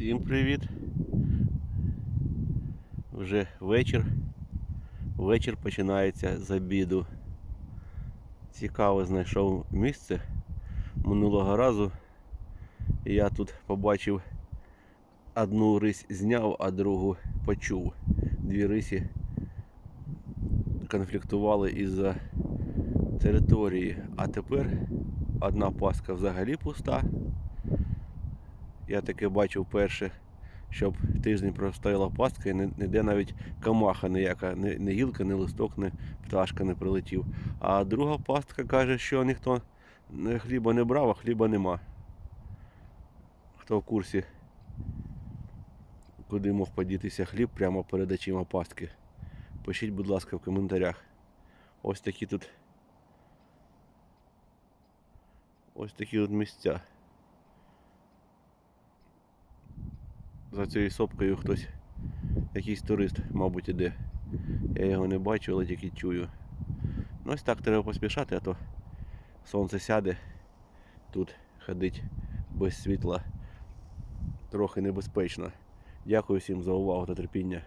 Всім привіт. Вже вечір. Вечір починається з обіду. Цікаво знайшов місце. Минулого разу я тут побачив одну рись зняв, а другу почув. Дві рисі конфліктували із-за території. А тепер одна паска взагалі пуста. Я таке бачив перше, щоб тиждень простояла пастка і ніде навіть камаха ніяка, ні, ні гілка, ні листок, ні пташка не прилетів. А друга пастка каже, що ніхто хліба не брав, а хліба нема. Хто в курсі, куди мог подітися хліб прямо перед очима пастки. Пишіть, будь ласка, в коментарях. Ось такі тут. Ось такі от місця. За цією сопкою хтось, якийсь турист, мабуть, іде. Я його не бачу, але тільки чую. Ну ось так треба поспішати, а то сонце сяде, тут ходить без світла трохи небезпечно. Дякую всім за увагу та терпіння.